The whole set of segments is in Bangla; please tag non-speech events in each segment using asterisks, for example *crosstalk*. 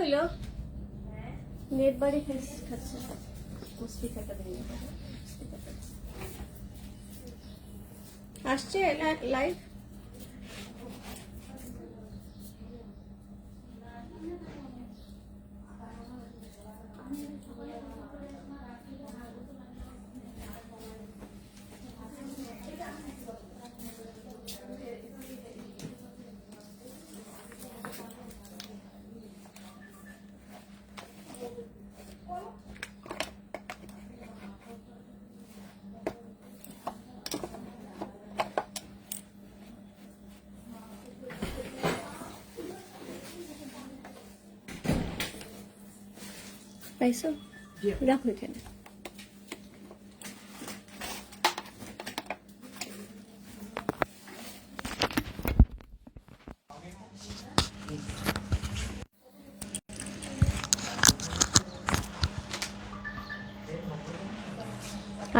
হইল নেট বাড়ি খাচ্ছে কুস্তি থাকা দিন আসছে লাইভ পাইছো? রাখো এখানে।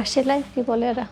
আসছে লাইভ কি বলে এরা?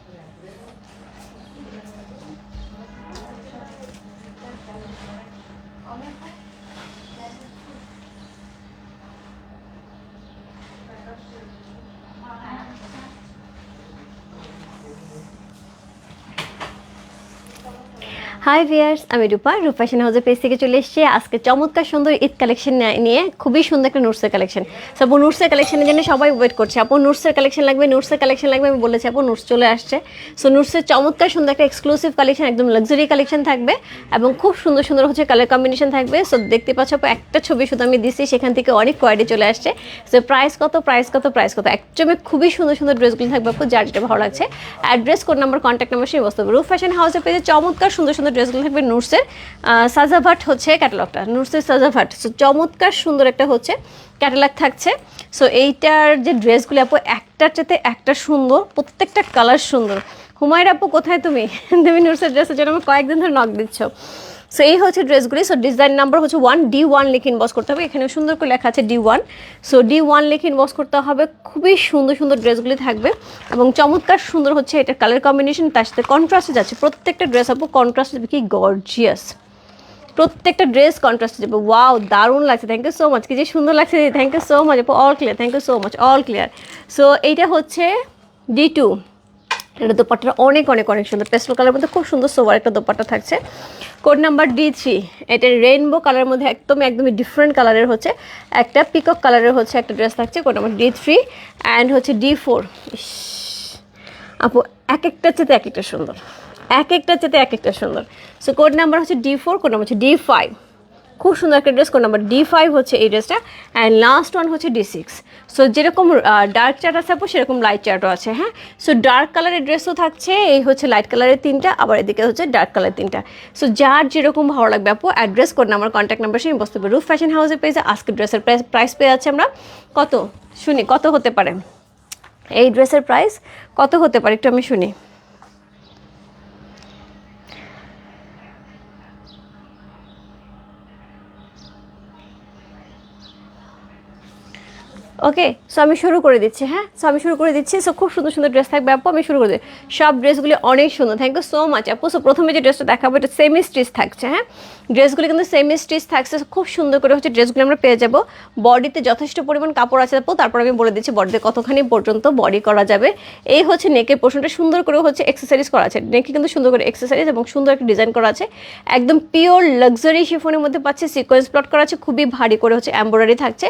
হাই ভিয়ার্স আমি রূপা। রূপা ফ্যাশন হাউসের পেজ থেকে চলে এসেছি। আজকে চমৎকার সুন্দর ঈদ কালেকশন নিয়ে খুবই সুন্দর একটা নুটসের কালেকশন আপু নুটসের কালেকশনের জন্য সবাই ওয়েট করছে। আপু নুটসের কালেকশন লাগবে নুটসের কালেকশন লাগবে। আমি বলেছি, আপু নুটস চলে আসছে। সো নুটসের চমৎকার সুন্দর একটা এক্সক্লুসিভ কালেকশন একদম লাক্সারি কালেকশন থাকবে এবং খুব সুন্দর সুন্দর হচ্ছে কালার কম্বিনেশন থাকবে। সো দেখতে পাচ্ছ আপু, একটা ছবি শুধু আমি দিচ্ছি সেখান থেকে অনেক কোয়ালিটি চলে আসছে। সো প্রাইস কত প্রাইস কত প্রাইস কত? একদমই খুবই সুন্দর সুন্দর ড্রেসগুলো থাকবে আপু, যার যেটা ভালো লাগছে। Address code number contact number সেই বস্তু। রূপ ফ্যাশন হাউসের পেজে চমৎকার সুন্দর সুন্দর ড্রেসগুলো থাকবে নুরসের সাজাভাট হচ্ছে ক্যাটালগটা নুরসের সাজাভাট। সো চমৎকার সুন্দর একটা হচ্ছে ক্যাটালগ থাকছে। সো এইটার যে ড্রেসগুলো আপু, একটার চেতে একটা সুন্দর, প্রত্যেকটা কালার সুন্দর। হুমায়ুর আপু, কোথায় তুমি? *laughs* তুমি নুরসের ড্রেসের জন্য আমি কয়েকদিন ধরে নখ দিচ্ছ। সো এই হচ্ছে ড্রেসগুলি। সো ডিজাইন নাম্বার হচ্ছে ওয়ান ডি ওয়ান লিখে ইনবক্স করতে হবে। এখানে সুন্দর করে লেখা আছে D one so D one লিখে ইনবক্স করতে হবে। খুবই সুন্দর সুন্দর ড্রেসগুলি থাকবে। এবং চমৎকার সুন্দর হচ্ছে এটা কালার কম্বিনেশন তার সাথে কন্ট্রাস্টে যাচ্ছে। প্রত্যেকটা ড্রেস আপু কন্ট্রাস্ট কি গর্জিয়াস প্রত্যেকটা ড্রেস কন্ট্রাস্টে যাবে। ওয়াও দারুণ লাগছে। থ্যাংক ইউ সো মাচ কি যে সুন্দর লাগছে thank you so much all clear thank you so much all clear so এইটা হচ্ছে ডি টু এটা দোপাট্টাটা অনেক অনেক অনেক সুন্দর। পেস্টল কালার মধ্যে খুব সুন্দর সোবার একটা দোপাট্টা থাকছে। কোড নাম্বার ডি থ্রি এটা রেইনবো কালারের মধ্যে একদমই একদমই ডিফারেন্ট কালারের হচ্ছে। একটা পিকক কালারের হচ্ছে একটা ড্রেস থাকছে code number D three and হচ্ছে ডি ফোর আপু এক একটা চেতে এক একটা সুন্দর। এক একটা চেতে এক একটা সুন্দর। সো কোড নাম্বার হচ্ছে ডি ফোর কোড নাম্বার হচ্ছে ডি ফাইভ খুব সুন্দর একটা dress code number D five হচ্ছে এই ড্রেসটা অ্যান্ড লাস্ট ওয়ান হচ্ছে ডি সিক্স সো যেরকম ডার্ক চার্ট আছে সেরকম লাইট চার্টও আছে হ্যাঁ? সো ডার্ক কালারের ড্রেসও থাকছে, এই হচ্ছে লাইট কালারের তিনটা, আবার এদিকে হচ্ছে ডার্ক কালার তিনটা। সো যার যেরকম ভালো লাগবে আপু address code number contact number সেই বসতে পারবে রুফ ফ্যাশন হাউসে পেয়েছে আজকে ড্রেসের প্রাইস প্রাইস পেয়ে যাচ্ছে আমরা। কত? শুনি, কত হতে পারে? এই ড্রেসের প্রাইস কত হতে পারে? একটু আমি শুনি। ওকে সো আমি শুরু করে দিচ্ছি হ্যাঁ? সো আমি শুরু করে দিচ্ছি। সো খুব সুন্দর সুন্দর ড্রেস থাকবে, আপু, আমি শুরু করে দিই। সব ড্রেসগুলি অনেক সুন্দর। থ্যাংক ইউ সো মাচ আপু। সো প্রথমে যে ড্রেসটা দেখাবো, এটা সেমি স্টিচ থাকছে হ্যাঁ? ড্রেসগুলি কিন্তু সেমি স্টিচ থাকছে। খুব সুন্দর করে হচ্ছে ড্রেসগুলি আমরা পেয়ে যাব। বডিতে যথেষ্ট পরিমাণ কাপড় আছে, আপু। তারপর আমি বলে দিচ্ছি বডিতে কতখানি পর্যন্ত বডি করা যাবে। এই হচ্ছে নেকের পোর্শনটা সুন্দর করে হচ্ছে এক্সেসারিজ করা আছে। নেকে কিন্তু সুন্দর করে এক্সেসারিজ এবং সুন্দর একটা ডিজাইন করা আছে। একদম পিওর লাক্সারি শিফনের মধ্যে পাচ্ছে। সিকোয়েন্স প্লট করা আছে। খুবই ভারী করে হচ্ছে এম্ব্রয়ডারি থাকছে।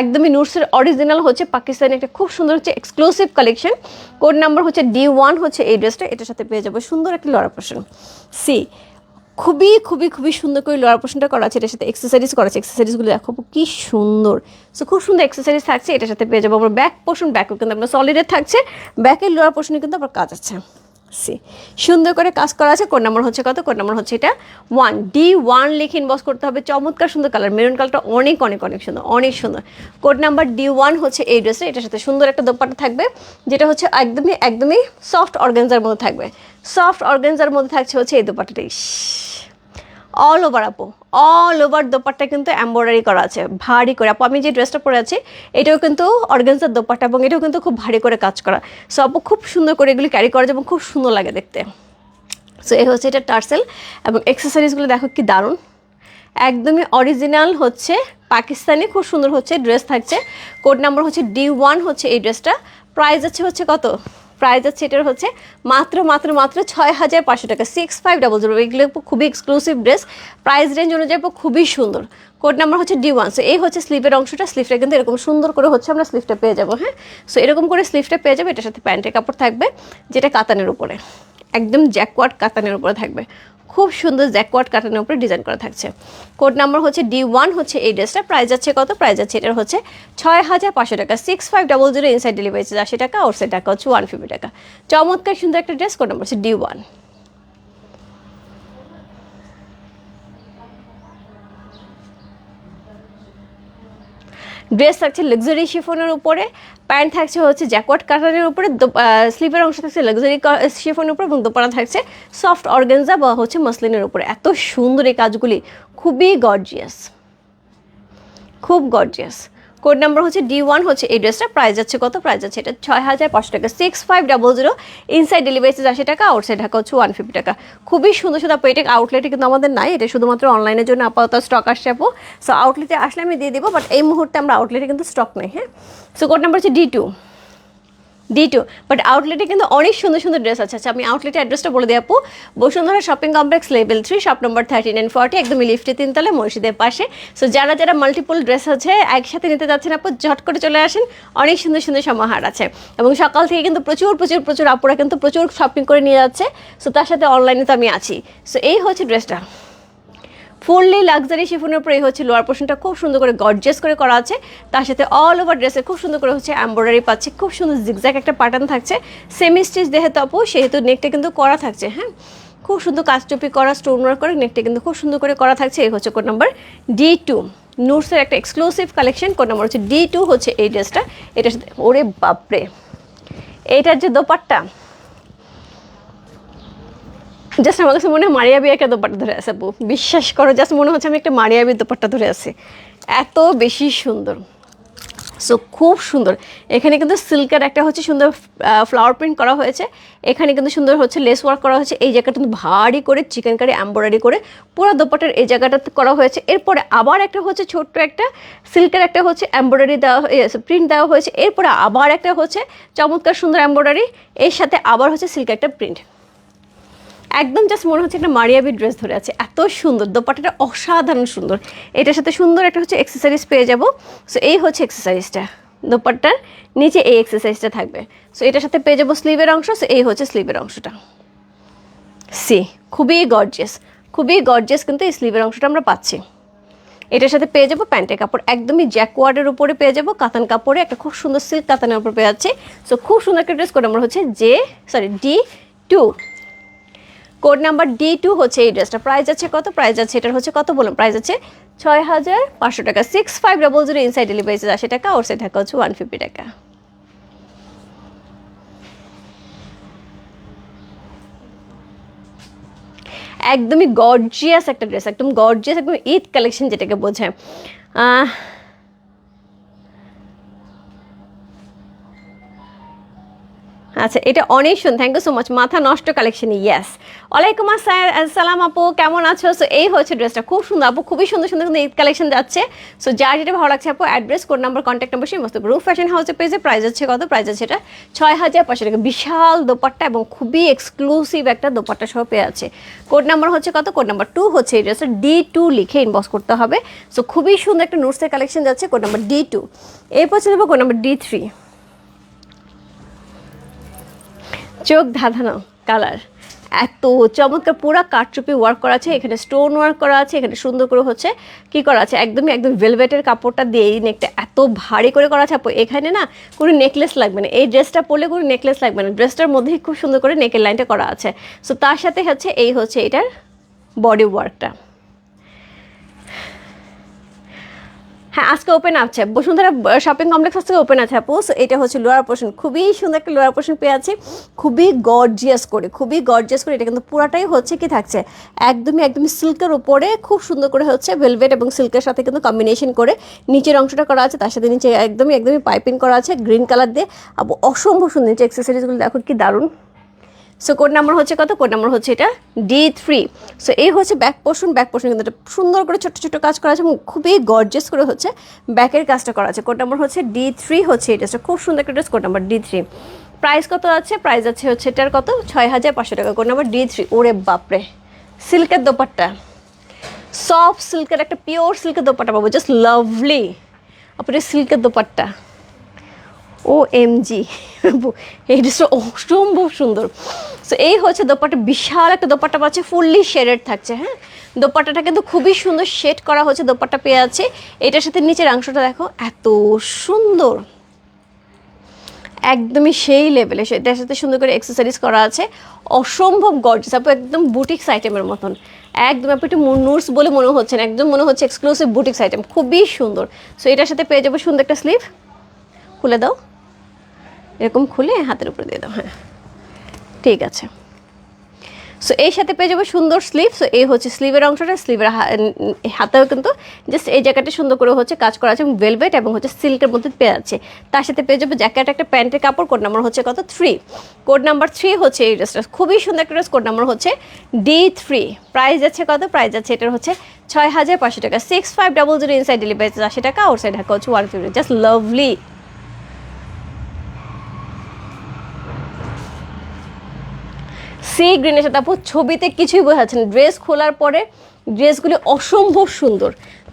একদমই নুটসের অরিজিনাল হচ্ছে পাকিস্তানি একটা খুব সুন্দর হচ্ছে এক্সক্লুসিভ কালেকশন কোড নাম্বার হচ্ছে ডি ওয়ান হচ্ছে এই ড্রেসটা এটার সাথে পেয়ে যাব সুন্দর একটা লড়া পোর্শন সি খুবই খুবই খুবই সুন্দর করে লোয়ার পোর্শনটা করা আছে, এটার সাথে এক্সারসাইজ করা আছে। এক্সারসাইজগুলো দেখো, কি সুন্দর। সো খুব সুন্দর এক্সারসাইজ থাকছে, এটার সাথে পেয়ে যাব আমরা ব্যাক পোর্শন ব্যাকও কিন্তু আমরা সলিডের থাকছে। ব্যাকের লোয়ার পোর্শনে কিন্তু আবার কাজ আছে। সি। সুন্দর করে কাজ করা আছে কোন নাম্বার হচ্ছে কত? কোন নাম্বার হচ্ছে এটা ওয়ান ডি ওয়ান লিখে ইনবক্স করতে হবে, চমৎকার সুন্দর কালার, মেরুন কালারটা অনেক অনেক অনেক সুন্দর অনেক সুন্দর। কোড নাম্বার ডি ওয়ান হচ্ছে এই ড্রেসটা এটার সাথে সুন্দর একটা দোপাটা থাকবে, যেটা হচ্ছে একদমই একদমই সফট অর্গেনজার মধ্যে থাকবে। সফট অর্গেনজার মধ্যে থাকছে হচ্ছে এই দোপাট্টাটা ইস অল ওভার আপু অল ওভার দোপাট্টা কিন্তু এম্ব্রয়ডারি করা আছে, ভারী করে। আপু, আমি যে ড্রেসটা পরে আছি, এটাও কিন্তু অর্গানজার দোপাট্টা এবং এটাও কিন্তু খুব ভারী করে কাজ করা। সো আপু, খুব সুন্দর করে এগুলি ক্যারি করা যায় এবং খুব সুন্দর লাগে দেখতে। সো এই হচ্ছে এটা টার্সেল এবং এক্সেসরিজগুলো দেখো কি দারুণ। একদমই অরিজিনাল হচ্ছে, পাকিস্তানি, খুব সুন্দর হচ্ছে ড্রেস থাকছে। কোড নাম্বার হচ্ছে ডি ওয়ান হচ্ছে এই ড্রেসটা প্রাইস আছে হচ্ছে কত? প্রাইস আছে এটার হচ্ছে মাত্র মাত্র মাত্র ছয় হাজার পাঁচশো টাকা। সিক্স ফাইভ ডাবল জিরো এগুলো খুবই এক্সক্লুসিভ ড্রেস প্রাইস রেঞ্জ অনুযায়ী খুবই সুন্দর। কোড নাম্বার হচ্ছে ডি ওয়ান সো এই হচ্ছে স্লিপের অংশটা। স্লিপটা কিন্তু এরকম সুন্দর করে হচ্ছে আমরা স্লিভটা পেয়ে যাব হ্যাঁ? সো এরকম করে স্লিভটা পেয়ে যাব। এটার সাথে প্যান্টের কাপড় থাকবে, যেটা কাতানের উপরে। একদম জ্যাকওয়ার্ড কাতানের উপরে থাকবে। খুব সুন্দর জ্যাকওয়ার্ড কাটানোর উপরে ডিজাইন করা থাকছে। কোড নাম্বার হচ্ছে ডি ওয়ান হচ্ছে এই ড্রেসটা। প্রাইস যাচ্ছে কত? প্রাইস যাচ্ছে এটার হচ্ছে ছয় হাজার পাঁচশো টাকা। Six five double zero inside delivery charge আশি টাকা আউটসাইড টাকা হচ্ছে ওয়ান ফিফটি টাকা। চমৎকার সুন্দর একটা ড্রেস, কোড নাম্বার হচ্ছে ডি ওয়ান ড্রেস থাকছে লাক্সারি শিফনের উপরে প্যান্ট থাকছে হচ্ছে জ্যাকওয়ার্ড কাটানের উপরে স্লিপের অংশ থাকছে লাক্সারি শিফনের উপরে এবং দোপানা থাকছে সফট অর্গেনজা বা হচ্ছে মসলিনের উপরে। এত সুন্দর এই কাজগুলি, খুবই গর্জিয়াস খুব গর্জিয়াস কোড নাম্বার হচ্ছে ডি ওয়ান হচ্ছে এই ড্রেসটা প্রাইস যাচ্ছে কত? প্রাইস যাচ্ছে এটা ছয় হাজার পাঁচশো টাকা। Six five double zero inside delivery আশি টাকা আউটসাইড ঢাকা হচ্ছে ওয়ান ফিফটি টাকা। খুবই সুন্দর সুন্দর আপু এটা আউটলেটে কিন্তু আমাদের নাই, এটা শুধুমাত্র অনলাইনের জন্য আপাতত স্টক আসছে আপু। সো আউটলেটে আসলে আমি দিয়ে দেবো বাট এই মুহূর্তে আমরা আউটলেটে কিন্তু স্টক নেই হ্যাঁ? সো কোড নাম্বার হচ্ছে D two D two but আউটলেটে কিন্তু অনেক সুন্দর সুন্দর ড্রেস আছে। আচ্ছা আমি আউটলেটের অ্যাড্রেসটা বলে দিই আপু। Bashundhara shopping complex level three shop number thirty nine forty একদম লিফটে তিনতলা মসজিদের পাশে। সো যারা যারা মাল্টিপল ড্রেস আছে, একসাথে নিতে যাচ্ছেন আপু, ঝট করে চলে আসেন। অনেক সুন্দর সুন্দর সমাহার আছে। এবং সকাল থেকে কিন্তু প্রচুর প্রচুর প্রচুর আপুরা কিন্তু প্রচুর শপিং করে নিয়ে যাচ্ছে। সো তার সাথে অনলাইনে তো আমি আছি। সো এই হচ্ছে ড্রেসটা ফুললি লাক্সারি শিফনের উপরে হচ্ছে লোয়ার পোর্শনটা খুব সুন্দর করে গর্জিয়াস করে করা আছে। তার সাথে অল ওভার ড্রেসে খুব সুন্দর করে হচ্ছে এম্ব্রয়ডারি পাচ্ছে, খুব সুন্দর জিগজ্যাক একটা প্যাটার্ন থাকছে। সেমি স্টিচ যেহেতু আপু, সেহেতু নেকটা কিন্তু করা থাকছে হ্যাঁ? খুব সুন্দর কাজটুপি করা স্টোন ওয়ার্ক করে নেকটা কিন্তু খুব সুন্দর করে করা থাকছে। এই হচ্ছে কোড নাম্বার ডি টু নুটসের একটা এক্সক্লুসিভ কালেকশন কোড নাম্বার হচ্ছে ডি টু হচ্ছে এই ড্রেসটা এটার সাথে, ওরে বাপরে! এইটার যে দোপাট্টা জাস্ট আমার কাছে মনে হয় মারিয়াবি একটা দোপাট্টা ধরে আছে আপু বিশ্বাস করো জাস্ট মনে হচ্ছে আমি একটা মারিয়াবি দোপাট্টা ধরে আছি। এত বেশি সুন্দর। সো খুব সুন্দর। এখানে কিন্তু সিল্কের একটা হচ্ছে সুন্দর ফ্লাওয়ার প্রিন্ট করা হয়েছে। এখানে কিন্তু সুন্দর হচ্ছে লেস ওয়ার্ক করা হয়েছে। এই জায়গাটা কিন্তু ভারী করে চিকেন কারি এম্ব্রয়ডারি করে, পুরো দোপাটার এই জায়গাটাতে করা হয়েছে। এরপরে আবার একটা হচ্ছে ছোট্ট একটা, সিল্কের একটা হচ্ছে এম্ব্রয়ডারি দেওয়া প্রিন্ট দেওয়া হয়েছে। এরপরে আবার একটা হচ্ছে চমৎকার সুন্দর এম্ব্রয়ডারি এর সাথে আবার হচ্ছে সিল্কের একটা প্রিন্ট একদম জাস্ট মনে হচ্ছে একটা মারিয়াবি ড্রেস ধরে আছে। এত সুন্দর দোপাটাটা অসাধারণ সুন্দর। এটার সাথে সুন্দর একটা হচ্ছে এক্সেসারিজ পেয়ে যাব। সো এই হচ্ছে এক্সেসারিজটা দোপাট্টার নিচে এই এক্সারসাইজটা থাকবে। সো এটার সাথে পেয়ে যাব স্লিভের অংশ। সো এই হচ্ছে স্লিভের অংশটা। সি খুবই গর্জিয়াস খুবই গর্জিয়াস কিন্তু এই স্লিভের অংশটা আমরা পাচ্ছি। এটার সাথে পেয়ে যাব প্যান্টের কাপড়। একদমই জ্যাকওয়ার্ডের উপরে পেয়ে যাব। কাতান কাপড়ে একটা খুব সুন্দর সিল্ক কাতানের উপর পেয়ে যাচ্ছে। সো খুব সুন্দর একটা ড্রেস কোড নাম্বার হচ্ছে J sorry D two code number D two হচ্ছে এই ড্রেসটা। প্রাইস আছে কত? প্রাইস আছে, এটার হচ্ছে কত বলুন প্রাইস আছে ছয় হাজার পাঁচশো টাকা। Six five double zero inside delivery charge আশি টাকা ওর সাইড টাকা হচ্ছে ওয়ান ফিফটি টাকা। একদমই গর্জিয়াস একটা ড্রেস একদম গর্জিয়াস একদম ঈদ কালেকশন যেটাকে বোঝায়। আচ্ছা এটা অনেক সুন্দর থ্যাংক ইউ সো মাচ মাথা নষ্ট কালেকশন ইয়াস ওয়ালাইকুম আসসালাম আপু, কেমন আছো? সো এই হচ্ছে ড্রেসটা খুব সুন্দর আপু, খুবই সুন্দর সুন্দর কিন্তু ঈদ কালেকশন যাচ্ছে। সো যার যেটা ভালো লাগছে আপু address code number contact number সেই মস্ত রুফ ফ্যাশন হাউসে পেয়েছে প্রাইস হচ্ছে কত? প্রাইস আছে এটা ছয় হাজার পাঁচশো টাকা। বিশাল দোপাট্টা এবং খুবই এক্সক্লুসিভ একটা দোপাট্টা সহ পেয়ে আছে কোড নাম্বার হচ্ছে কত? কোড নাম্বার টু হচ্ছে এই ড্রেসটা ডি টু লিখে ইনবক্স করতে হবে। সো খুবই সুন্দর একটা নোটসের কালেকশন যাচ্ছে কোড নাম্বার ডি টু এরপর চলে যাব কোড নাম্বার ডি থ্রি চোখ ধাঁধানো কালার। এত চমৎকার পুরো কাঠচুপি ওয়ার্ক করা আছে, এখানে স্টোন ওয়ার্ক করা আছে, এখানে সুন্দর করে হচ্ছে কি করা আছে? একদমই, একদম ভেলভেটের কাপড়টা দিয়ে এই নেকটা এত ভারী করে করা আছে এখানে না কোনো নেকলেস লাগবে না। এই ড্রেসটা পরলে কোনো নেকলেস লাগবে না। ড্রেসটার মধ্যেই খুব সুন্দর করে নেকের লাইনটা করা আছে। সো তার সাথে হচ্ছে এই হচ্ছে এটার বডি ওয়ার্কটা হ্যাঁ আজকে ওপেন আছে। বসুন্ধরা শপিং কমপ্লেক্স আজকে ওপেন আছে আপু। এটা হচ্ছে লোয়ার পোর্শন খুবই সুন্দর একটা লোয়ার পোর্শন পেয়ে আছে। খুবই গর্জিয়াস করে, খুবই গর্জিয়াস করে। এটা কিন্তু পুরাটাই হচ্ছে কি থাকছে, একদমই একদমই সিল্কের উপরে, খুব সুন্দর করে হচ্ছে ভেলভেট এবং সিল্কের সাথে কিন্তু কম্বিনেশন করে নিচের অংশটা করা আছে। তার সাথে নিচে একদমই একদমই পাইপিং করা আছে গ্রিন কালার দিয়ে। আপু, অসম্ভব সুন্দর। নিচে অ্যাক্সেসরিজগুলো দেখো কি দারুণ। সো কোড নাম্বার হচ্ছে কত? কোড নাম্বার হচ্ছে এটা ডি থ্রি সো এই হচ্ছে ব্যাক পোর্শন ব্যাক পোর্শন কিন্তু এটা সুন্দর করে ছোট ছোট কাজ করা আছে এবং খুবই গর্জেস করে হচ্ছে ব্যাকের কাজটা করা আছে। কোড নাম্বার হচ্ছে ডি থ্রি হচ্ছে এই ড্রেসটা খুব সুন্দর একটা dress code number D three price কত আছে? প্রাইস আছে হচ্ছে এটার কত? ছয় হাজার পাঁচশো টাকা। কোড নাম্বার ডি থ্রি ওরে বাপরে। সিল্কের দোপাট্টা। সফট সিল্কের একটা পিওর সিল্কের দোপাট্টা পাবো। জাস্ট লাভলি আপনি সিল্কের দোপাট্টা। ও এম জি ড্রেসটা অসম্ভব সুন্দর। সো এই হচ্ছে দোপাটা বিশাল একটা দোপাট্টা পাচ্ছে ফুললি শেডেড থাকছে হ্যাঁ? দোপাট্টাটা কিন্তু খুবই সুন্দর শেড করা হচ্ছে, দোপাট্টা পেয়ে আছে এটার সাথে নিচের অংশটা দেখো, এত সুন্দর। একদমই সেই লেভেলে সেটার সাথে সুন্দর করে এক্সারসাইজ করা আছে। অসম্ভব গর্জিয়াস আপু, একদম বুটিক্স আইটেমের মতন। একদম, আপু, একটু নুটস বলে মনে হচ্ছে না, একদম মনে হচ্ছে এক্সক্লুসিভ বুটিক্স আইটেম খুবই সুন্দর। সো এটার সাথে পেয়ে যাব সুন্দর একটা স্লিভ খুলে দাও। এরকম খুলে হাতের উপরে দিয়ে দাও হ্যাঁ। ঠিক আছে। সো এর সাথে পেয়ে যাব সুন্দর স্লিভ সো এই হচ্ছে স্লিভের অংশটা। স্লিভের হাতেও কিন্তু জাস্ট এই জায়গাটা সুন্দর করে হচ্ছে কাজ করা আছে এবং ভেলভেট এবং হচ্ছে সিল্কের মধ্যে পেয়ে যাচ্ছে। তার সাথে পেয়ে যাব জ্যাকেট একটা প্যান্টের কাপড়। কোড নাম্বার হচ্ছে কত? থ্রি কোড নাম্বার থ্রি হচ্ছে এই ড্রেসটা খুবই সুন্দর একটা ড্রেস কোড নাম্বার হচ্ছে ডি থ্রি প্রাইস আছে কত? প্রাইস আছে এটার হচ্ছে ছয় হাজার পাঁচশো টাকা। Six five double zero inside delivery আশি টাকা। আউট সাইড হচ্ছে one fifty just lovely sea গ্রিনের সাথে আপু ছবিতে কিছুই বোঝা যাচ্ছে না। ড্রেস খোলার পরে ড্রেসগুলি অসম্ভব সুন্দর।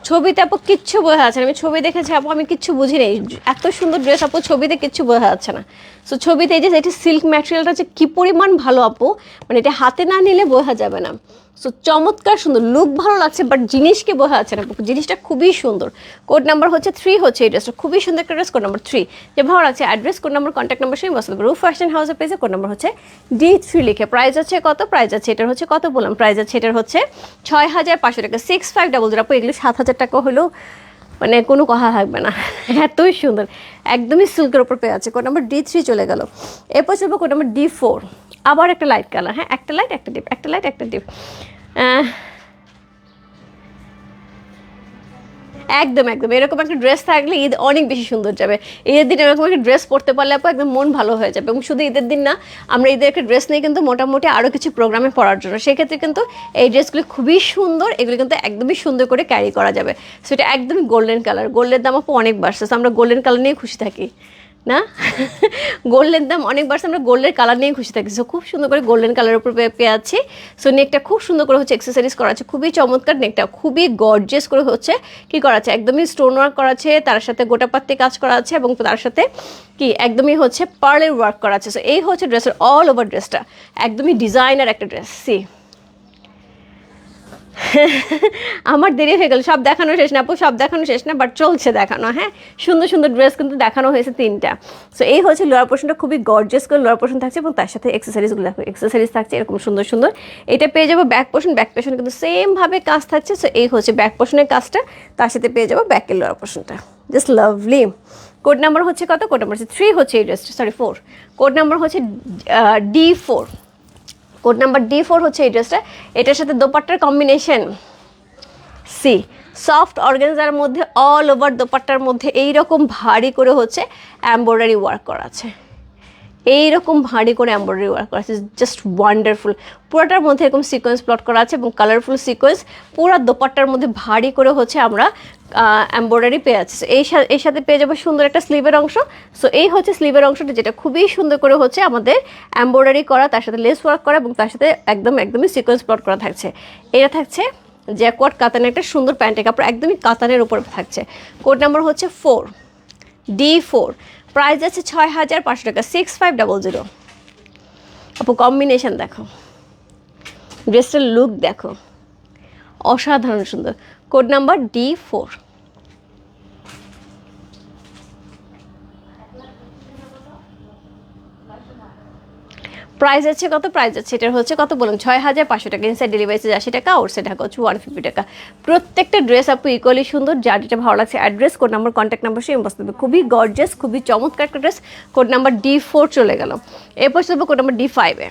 ছবিতে আপু কিচ্ছু বোঝা যাচ্ছে না। আমি ছবি দেখেছি আপু, আমি কিচ্ছু বুঝি নেই এত সুন্দর ড্রেস আপু ছবিতে কিচ্ছু বোঝা যাচ্ছে না। সো ছবিতে এই যে এটি সিল্ক ম্যাটেরিয়ালটা হচ্ছে কী পরিমাণ ভালো আপু মানে এটা হাতে না নিলে বোঝা যাবে না। সো চমৎকার সুন্দর লুক ভালো লাগছে বাট জিনিসকে বোঝা যাচ্ছে না। জিনিসটা খুবই সুন্দর। কোড নাম্বার হচ্ছে থ্রি হচ্ছে এই ড্রেসটা খুবই সুন্দর একটা ড্রেস কোড নাম্বার থ্রি যে ভালো লাগছে address code number contact number সেই মসলা রুফ ফ্যাশন হাউসের পেজে কোড নাম্বার হচ্ছে ডি থ্রি লিখে। প্রাইস আছে কত? প্রাইস আছে, এটার হচ্ছে কত বললাম? প্রাইস আছে, এটার হচ্ছে ছয় হাজার পাঁচশো টাকা। সিক্স ফাইভ ডাবল জিরো আপু, এগুলো সাত হাজার টাকা হলেও মানে কোনো কথা থাকবে না। এতই সুন্দর। একদমই সিল্কের ওপর পেয়ে আছে কোড নাম্বার ডি থ্রি চলে গেল। এরপর চলবো কোড নাম্বার ডি ফোর আবার একটা লাইট কালার হ্যাঁ? একটা লাইট একটা ডিপ একটা লাইট একটা ডিপ একদম একদম। এরকম একটা ড্রেস থাকলে ঈদ অনেক বেশি সুন্দর যাবে। ঈদের দিন এরকম একটা ড্রেস পরতে পারলে আপু একদম মন ভালো হয়ে যাবে। এবং শুধু ঈদের দিন না, আমরা ঈদের একটা ড্রেস নিয়ে কিন্তু মোটামুটি আরও কিছু প্রোগ্রামে পড়ার জন্য। সেক্ষেত্রে কিন্তু এই ড্রেসগুলি খুবই সুন্দর, এগুলি কিন্তু একদমই সুন্দর করে ক্যারি করা যাবে। সেটা একদমই গোল্ডেন কালার গোল্ডের দাম আপু অনেক বাড়ছে। আমরা গোল্ডেন কালার নিয়ে খুশি থাকি। না? গোল্ডের দাম, অনেক বাড়ছে আমরা গোল্ডের কালার নিয়ে খুশি থাকি। সো খুব সুন্দর করে গোল্ডেন কালারের উপর পেয়ে আছি। সো নেকটা খুব সুন্দর করে হচ্ছে এক্সেসারিজ করা আছে। খুবই চমৎকার নেকটা খুবই গর্জেস করে হচ্ছে কি করা আছে। একদমই স্টোন ওয়ার্ক করা আছে, তার সাথে গোটাপাত্তি কাজ করা আছে এবং তার সাথে কি একদমই হচ্ছে পার্লের ওয়ার্ক করা আছে। সো এই হচ্ছে ড্রেসের অল ওভার ড্রেসটা একদমই ডিজাইনার একটা ড্রেস সি আমার দেরি হয়ে গেল। সব দেখানো শেষ না, আপু, সব দেখানো শেষ না বাট চলছে দেখানো হ্যাঁ? সুন্দর সুন্দর ড্রেস কিন্তু দেখানো হয়েছে তিনটা। সো এই হচ্ছে লোয়ার পোর্শনটা খুবই গর্জিয়াস করে লোয়ার পোর্শন থাকছে এবং তার সাথে এক্সেসারিজগুলো দেখো এক্সেসারিজ থাকছে এরকম সুন্দর সুন্দর। এটা পেয়ে যাব ব্যাক পোর্শন ব্যাক পোর্শন কিন্তু সেমভাবে কাজ থাকছে। সো এই হচ্ছে ব্যাক পোর্শনের কাজটা, তার সাথে পেয়ে যাব ব্যাকের লোয়ার পোর্শনটা জাস্ট লাভলি কোড নাম্বার হচ্ছে কত? কোড নাম্বার হচ্ছে থ্রি হচ্ছে এই ড্রেসটা সরি ফোর কোড নাম্বার হচ্ছে D four code number D four হচ্ছে এই ড্রেসটা। এটার সাথে দোপাট্টার কম্বিনেশন সি সফট অর্গানজার মধ্যে অল ওভার দোপাট্টার মধ্যে এই রকম ভারী করে হচ্ছে এমব্রয়ডারি ওয়ার্ক করা আছে। এইরকম ভারী করে এমব্রয়ডারি ওয়ার্ক করা আছে জাস্ট ওয়ান্ডারফুল পুরোটার মধ্যে এরকম সিকোয়েন্স প্লট করা আছে এবং কালারফুল সিকোয়েন্স পুরো দোপাট্টার মধ্যে ভারী করে হচ্ছে আমরা এমব্রয়ডারি পেয়ে So, এই এর সাথে পেয়ে যাব সুন্দর একটা স্লিভের অংশ। সো এই হচ্ছে স্লিভের অংশটা যেটা খুবই সুন্দর করে হচ্ছে আমাদের এমব্রয়ডারি করা তার সাথে লেস ওয়ার্ক করা এবং তার সাথে একদম একদমই সিকোয়েন্স প্লট করা থাকছে। এটা থাকছে জ্যাকওয়ার্ড কাতানের একটা সুন্দর প্যান্টের কাপড় একদমই কাতানের উপর থাকছে। কোড নাম্বার হচ্ছে ফোর ডি ফোর প্রাইস আছে ছয় হাজার পাঁচশো টাকা সিক্স ফাইভ ডাবল জিরো আপু কম্বিনেশান দেখো। ড্রেসটার লুক দেখো। অসাধারণ সুন্দর। Code number D four price আছে কত? প্রাইস আছে এটার হচ্ছে কত বলুন? ছয় হাজার পাঁচশো টাকা। ইনসাইড ডেলিভারি চার্জ আশি টাকা আউট সাইড ঢাকা হচ্ছে ওয়ান ফিফটি টাকা। প্রত্যেকটা ড্রেস আপু ইকুয়ালি সুন্দর, যার যেটা ভালো লাগছে address code number contact number সেই বসতে হবে খুবই গর্জেস খুবই চমৎকার একটা dress code number D four চলে গেল। এরপর চলবো কোড নাম্বার ডি ফাইভে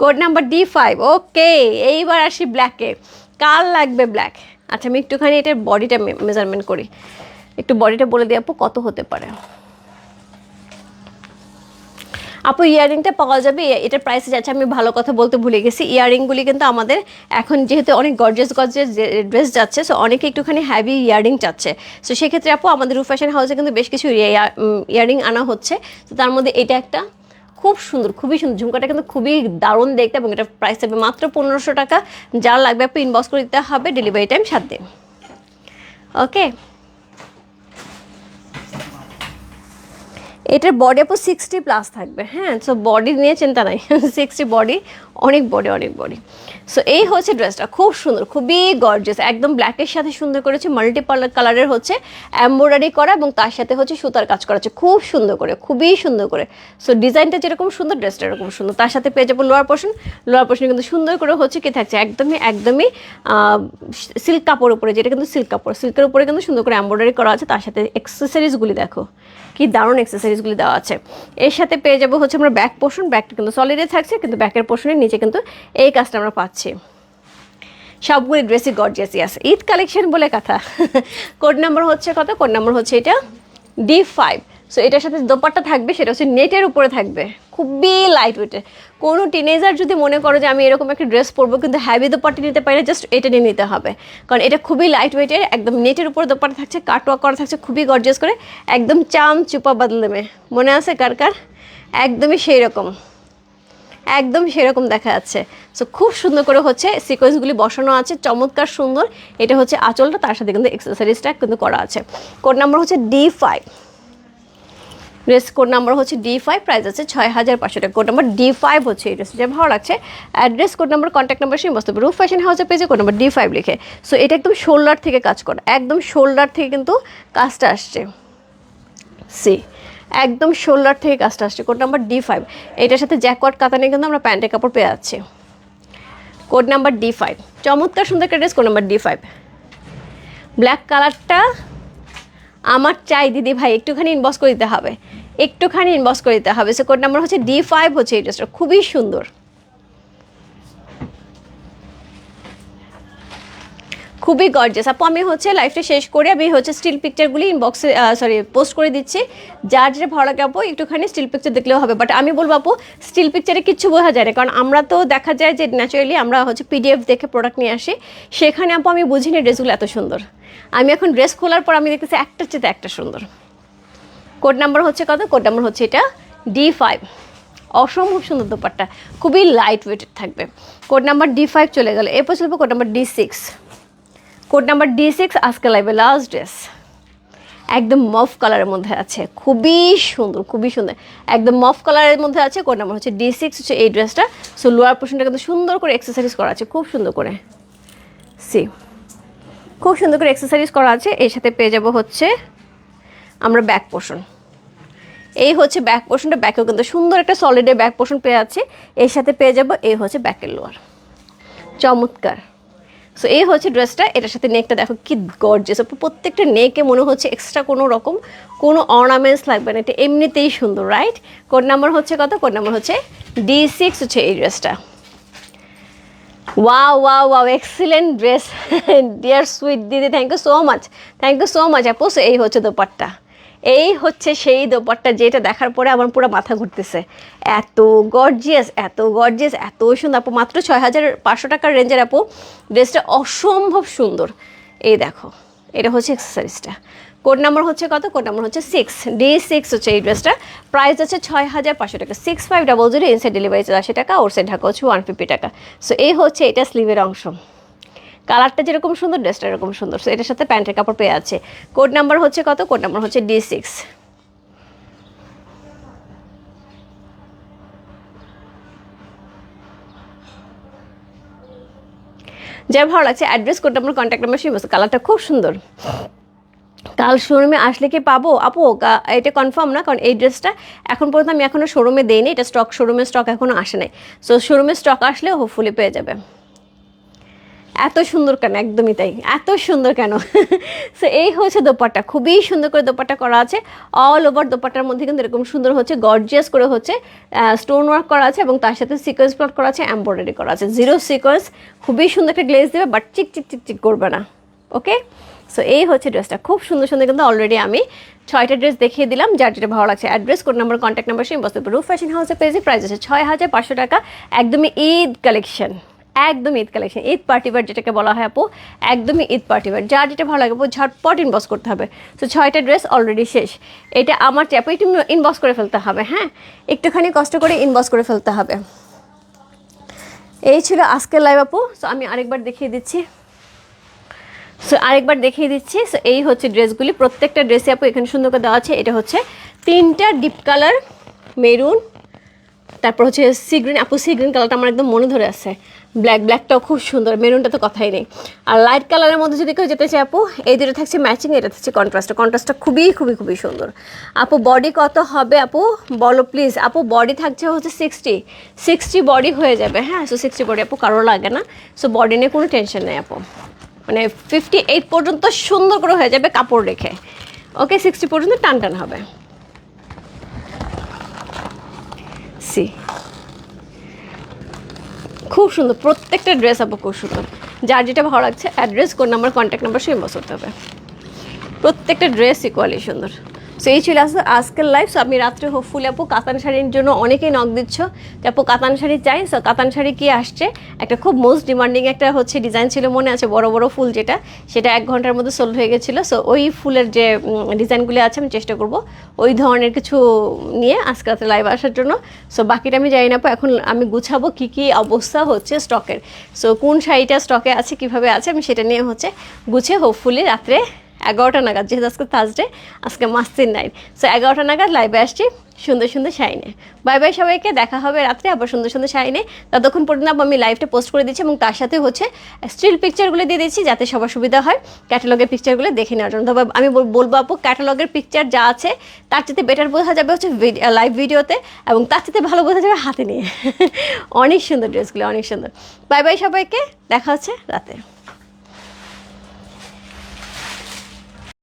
code number D five okay এইবার আসি ব্ল্যাকে কার লাগবে ব্ল্যাক আচ্ছা আমি একটুখানি এটার বডিটা মেজারমেন্ট করি। একটু বডিটা বলে দিই আপু, কত হতে পারে? আপু, ইয়ারিংটা পাওয়া যাবে এটার প্রাইসে যাচ্ছে, আমি ভালো কথা বলতে ভুলে গেছি। ইয়ারিংগুলি কিন্তু আমাদের এখন যেহেতু অনেক গর্জেস গর্জেস ড্রেস যাচ্ছে সো অনেকে একটুখানি হ্যাভি ইয়ারিং চাচ্ছে। সো সেক্ষেত্রে আপু, আমাদের রু ফ্যাশন হাউসে কিন্তু বেশ কিছু ইয়ারিং আনা হচ্ছে। তো তার মধ্যে এটা একটা খুব সুন্দর, খুবই সুন্দর, ঝুমকাটা কিন্তু খুবই দারুণ দেখতে, এবং এটা প্রাইস হবে মাত্র পনেরোশো টাকা। যা লাগবে আপু ইনবক্স করে দিতে হবে ডেলিভারি টাইম সাত দিন। ওকে এটার বডি আপু সিক্সটি প্লাস থাকবে। হ্যাঁ সো বডি নিয়ে চিন্তা নাই। *laughs* সিক্সটি বডি অনেক বডি অনেক বডি সো এই হচ্ছে ড্রেসটা খুব সুন্দর, খুবই গর্জিয়াস একদম ব্ল্যাকের সাথে সুন্দর করেছে মাল্টি কালারের হচ্ছে এমব্রয়ডারি করা এবং তার সাথে হচ্ছে সুতার কাজ করা আছে খুব সুন্দর করে, খুবই সুন্দর করে। সো ডিজাইনটা যেরকম সুন্দর ড্রেসটা এরকম সুন্দর। তার সাথে পেয়ে যাব লোয়ার পোর্শন লোয়ার পোর্শন কিন্তু সুন্দর করে হচ্ছে কি থাকছে, একদমই একদমই সিল্ক কাপড় উপরে, যেটা কিন্তু সিল্ক কাপড়। সিল্কের উপরে কিন্তু সুন্দর করে এমব্রয়ডারি করা আছে, তার সাথে অ্যাক্সেসরিজগুলি দেখো। কি দারুণ অ্যাক্সেসরিজগুলি দেওয়া আছে। এর সাথে পেয়ে যাব হচ্ছে আমরা ব্যাক পোর্শন ব্যাকটা কিন্তু সলিডে থাকছে, কিন্তু ব্যাকের পোর্শনের নিচে কিন্তু এই কাজটা আমরা পাচ্ছি। সবগুলি ড্রেসই গর্জিয়াসই আছে ঈদ কালেকশন বলে কথা। *laughs* কোড নাম্বার হচ্ছে কত? কোড নাম্বার হচ্ছে এটা ডি ফাইভ সো এটার সাথে দোপাট্টা থাকবে, সেটা হচ্ছে নেটের উপরে থাকবে। খুবই লাইট ওয়েটের কোনো টিনেজার যদি মনে করো যে আমি এরকম একটা ড্রেস পরবো, কিন্তু হ্যাভি দোপাট্টা নিতে পারি জাস্ট এটা নিয়ে নিতে হবে। কারণ এটা খুবই লাইট ওয়েটের একদম নেটের উপরে দোপাট্টা থাকছে কাটওয়ার্ক করা থাকছে, খুবই গর্জিয়াস করে, একদম চাম চুপা বদলেমে মনে আছে কার কার? একদমই সেই রকম একদম সেরকম দেখা যাচ্ছে। সো খুব সুন্দর করে হচ্ছে সিকোয়েন্সগুলি বসানো আছে, চমৎকার সুন্দর। এটা হচ্ছে আঁচলটা, তার সাথে কিন্তু এক্সেসরিজটা কিন্তু করা আছে। কোড নাম্বার হচ্ছে D five dress code number হচ্ছে ডি ফাইভ প্রাইস আছে ছয় হাজার পাঁচশো টাকা। কোড নাম্বার ডি ফাইভ হচ্ছে এই ড্রেস যা ভালো লাগছে। Address code number contact number সেই বস্তু রুফ ফ্যাশন হাউসের পেজে কোড নাম্বার ডি ফাইভ লিখে। সো এটা একদম শোল্ডার থেকে কাজ করা। একদম শোল্ডার থেকে কিন্তু কাজটা আসছে। সি একদম শোল্ডার থেকে কাজটা আসছে। কোড নাম্বার ডি ফাইভ এটার সাথে জ্যাকওয়ার্ড কাতানে কিন্তু আমরা প্যান্টের কাপড় পেয়ে যাচ্ছি। কোড নাম্বার ডি ফাইভ চমৎকার সুন্দর একটা dress code number D five black কালারটা আমার চাই, দিদি ভাই। একটুখানি ইনবক্স করে দিতে হবে। একটুখানি ইনবক্স করে দিতে হবে। সে কোড নাম্বার হচ্ছে ডি ফাইভ হচ্ছে এই ড্রেসটা খুবই সুন্দর। খুবই গর্জেস আপু, আমি হচ্ছে লাইফটা শেষ করে আমি হচ্ছে স্টিল পিকচারগুলি ইনবক্সে সরি পোস্ট করে দিচ্ছি। যার যেটা ভালো লাগে আপু, একটুখানি স্টিল পিকচার দেখলেও হবে। বাট আমি বলব আপু স্টিল পিকচারে কিচ্ছু বোঝা যায় না। কারণ আমরা তো দেখা যায় যে ন্যাচারালি আমরা হচ্ছে পিডিএফ দেখে প্রোডাক্ট নিয়ে আসি। সেখানে আপু, আমি বুঝিনি ড্রেসগুলো এত সুন্দর। আমি এখন ড্রেস খোলার পর আমি দেখতেছি একটার চেয়ে একটা সুন্দর। কোড নাম্বার হচ্ছে কত? কোড নাম্বার হচ্ছে এটা ডি ফাইভ অসম্ভব সুন্দর দোপাট্টা। খুবই লাইট ওয়েটেড থাকবে। কোড নাম্বার ডি ফাইভ চলে গেল। এরপর চলবে code number D six code number D six আজকে লাইভে লাস্ট ড্রেস একদম মফ কালারের মধ্যে আছে। খুবই সুন্দর খুবই সুন্দর। একদম মফ কালারের মধ্যে আছে, কোড নাম্বার হচ্ছে ডি সিক্স হচ্ছে এই ড্রেসটা সো লোয়ার পোর্শনটা কিন্তু সুন্দর করে এক্সারসাইজ করা আছে। খুব সুন্দর করে। সি খুব সুন্দর করে এক্সারসাইজ করা আছে। এর সাথে পেয়ে যাব হচ্ছে আমরা ব্যাক পোর্শন এই হচ্ছে ব্যাক পোর্শনটা ব্যাকেও কিন্তু সুন্দর একটা সলিডে ব্যাক পোর্শন পেয়ে আছে। এর সাথে পেয়ে যাব এই হচ্ছে ব্যাকের লোয়ার চমৎকার। সো এই হচ্ছে ড্রেসটা এটার সাথে নেকটা দেখো কি গর্জেস প্রত্যেকটা নেকে মনে হচ্ছে এক্সট্রা কোনো রকম কোনো অর্নামেন্টস লাগবে না। এটা এমনিতেই সুন্দর রাইট কোড নাম্বার হচ্ছে কত? কোড নাম্বার হচ্ছে ডি সিক্স হচ্ছে এই ড্রেসটা wow wow wow excellent dress dear sweet দিদি thank you so much thank you so much So, এই হচ্ছে দোপাট্টা। এই হচ্ছে সেই দোপাট্টা যেটা দেখার পরে আমার পুরো মাথা ঘুরতেছে। এত গর্জিয়াস এত গর্জিয়াস এত সুন্দর। আপু, মাত্র ছয় হাজার পাঁচশো টাকার রেঞ্জের আপু ড্রেসটা অসম্ভব সুন্দর। এই দেখো, এটা হচ্ছে এক্সারসাইজটা কোড নাম্বার হচ্ছে কত? কোড নাম্বার হচ্ছে সিক্স ডি সিক্স হচ্ছে এই ড্রেসটা প্রাইস আছে ছয় হাজার পাঁচশো টাকা। Six five double zero inside delivery আশি টাকা ওর সাইড ঢাকা হচ্ছে ওয়ান ফিফটি টাকা। সো এই হচ্ছে এটা স্লিভের অংশ। কালারটা যেরকম সুন্দর, ড্রেসটা এরকম সুন্দর। সো এটার সাথে প্যান্টের কাপড় পেয়ে আছে। কোড নাম্বার হচ্ছে কত? কোড নাম্বার হচ্ছে ডি সিক্স যার ভালো লাগছে address code number contact number সেই কালারটা খুব সুন্দর। কাল শোরুমে আসলে কি পাবো? আপু এটা কনফার্ম না, কারণ এই ড্রেসটা এখন পর্যন্ত আমি এখনও শোরুমে দেইনি। এটা স্টক শোরুমে স্টক এখনও আসে নাই। সো শোরুমে স্টক আসলে হোপফুলি পেয়ে যাবে। এত সুন্দর কেন? একদমই তাই। এত সুন্দর কেন? *laughs* সো এই হচ্ছে দোপাট্টা। খুবই সুন্দর করে দোপাট্টা করা আছে। অল ওভার দোপাট্টার মধ্যে কিন্তু এরকম সুন্দর হচ্ছে গর্জিয়াস করে হচ্ছে স্টোন ওয়ার্ক করা আছে এবং তার সাথে সিকোয়েন্স প্লট করা আছে এমব্রয়ডারি করা আছে। জিরো সিকোয়েন্স খুবই সুন্দর একটা গ্লেজ দেবে বাট চিক চিক চিক চিক করবে না। ওকে সো এই হচ্ছে ড্রেসটা খুব সুন্দর সুন্দর কিন্তু অলরেডি আমি ছয়টা ড্রেস দেখিয়ে দিলাম, যার যেটা ভালো লাগছে। Address code number contact number সেই বস্তু রুফ ফ্যাশন হাউসের পেজে প্রাইস আছে ছয় হাজার পাঁচশো টাকা। একদমই ঈদ কালেকশন একদম Eid collection, Eid party wear যেটাকে বলা হয় আপু, একদমই ঈদ পার্টি ওয়্যার যার যেটা ভালো লাগে আপু, ঝটপট ইনবক্স করতে হবে। তো ছয়টা ড্রেস অলরেডি শেষ। এটা আমার চ্যাপে একটু ইনবক্স করে ফেলতে হবে হ্যাঁ? একটুখানি কষ্ট করে ইনবক্স করে ফেলতে হবে। এই ছিল আজকের লাইভ আপু। সো আমি আরেকবার দেখিয়ে দিচ্ছি। সো আরেকবার দেখিয়ে দিচ্ছি। সো এই হচ্ছে ড্রেসগুলি প্রত্যেকটা ড্রেসে আপু এখানে সুন্দর করে দেওয়া আছে। এটা হচ্ছে তিনটা ডিপ কালার মেরুন তারপর হচ্ছে সি গ্রিন আপু সি গ্রিন কালারটা আমার একদম মনে ধরে আছে। ব্ল্যাক ব্ল্যাকটাও খুব সুন্দর মেরুনটা তো কথাই নেই। আর লাইট কালারের মধ্যে যদি কেউ যেতে চায়, আপু, এই দুটো থাকছে ম্যাচিং এটা থাকছে কন্ট্রাস্টটা কন্ট্রাস্টটা খুবই খুবই খুবই সুন্দর। আপু বডি কত হবে, আপু? বলো প্লিজ আপু বডি থাকছে হচ্ছে সিক্সটি সিক্সটি বডি হয়ে যাবে হ্যাঁ? সো সিক্সটি বডি আপু, কারও লাগে না। সো বডি নিয়ে কোনো টেনশন নেই আপু। মানে ফিফটি এইট পর্যন্ত সুন্দর করে হয়ে যাবে কাপড় রেখে। ওকে সিক্সটি পর্যন্ত টান টান হবে। সি খুব সুন্দর, প্রত্যেকটা ড্রেস আপু খুব সুন্দর। যার যেটা ভালো লাগছে অ্যাড্রেস কোন নাম্বার কন্ট্যাক্ট নাম্বার সেই বস করতে হবে। প্রত্যেকটা ড্রেস ইকুয়ালি সুন্দর। সো এই ছিল আজকে আজকের লাইফ সো আমি রাত্রে হোপফুলি আপু কাতান শাড়ির জন্য অনেকেই নক দিচ্ছ। যে আপু কাতান শাড়ি চাই। সো কাতান শাড়ি কি আসছে? একটা খুব মোস্ট ডিমান্ডিং একটা হচ্ছে ডিজাইন ছিল মনে আছে, বড় বড় ফুল যেটা। সেটা এক ঘণ্টার মধ্যে সোল্ড হয়ে গেছিল। সো ওই ফুলের যে ডিজাইনগুলি আছে, আমি চেষ্টা করব ওই ধরনের কিছু নিয়ে আজকে রাতে লাইভ আসার জন্য। সো বাকিটা আমি জানি না এখন আমি গুছাবো কী কী অবস্থা হচ্ছে স্টকের সো কোন শাড়িটা স্টকে আছে, কীভাবে আছে, আমি সেটা নিয়ে হচ্ছে গুছিয়ে হোপফুলি রাত্রে এগারোটা নাগাদ, যেহেতু আজকে থার্সডে আজকে মাস্তির নাইট সো এগারোটা নাগাদ লাইভে আসছি সুন্দর সুন্দর শাইনে বাই বাই সবাইকে, দেখা হবে রাত্রে আবার সুন্দর সুন্দর শাইনে ততক্ষণ পর্যন্ত আমি লাইভটা পোস্ট করে দিচ্ছি এবং তার সাথে হচ্ছে স্টিল পিকচারগুলো দিয়ে দিচ্ছি যাতে সবার সুবিধা হয়। ক্যাটালগের পিকচারগুলো দেখে নেওয়ার জন্য। তবে আমি বলব আপু ক্যাটালগের পিকচার যা আছে, তার চেয়ে বেটার বোঝা যাবে হচ্ছে লাইভ ভিডিওতে এবং তার চেয়ে ভালো বোঝা যাবে হাতে নিয়ে। *laughs* অনেক সুন্দর ড্রেসগুলো অনেক সুন্দর। বাই বাই সবাইকে, দেখা হচ্ছে রাতে।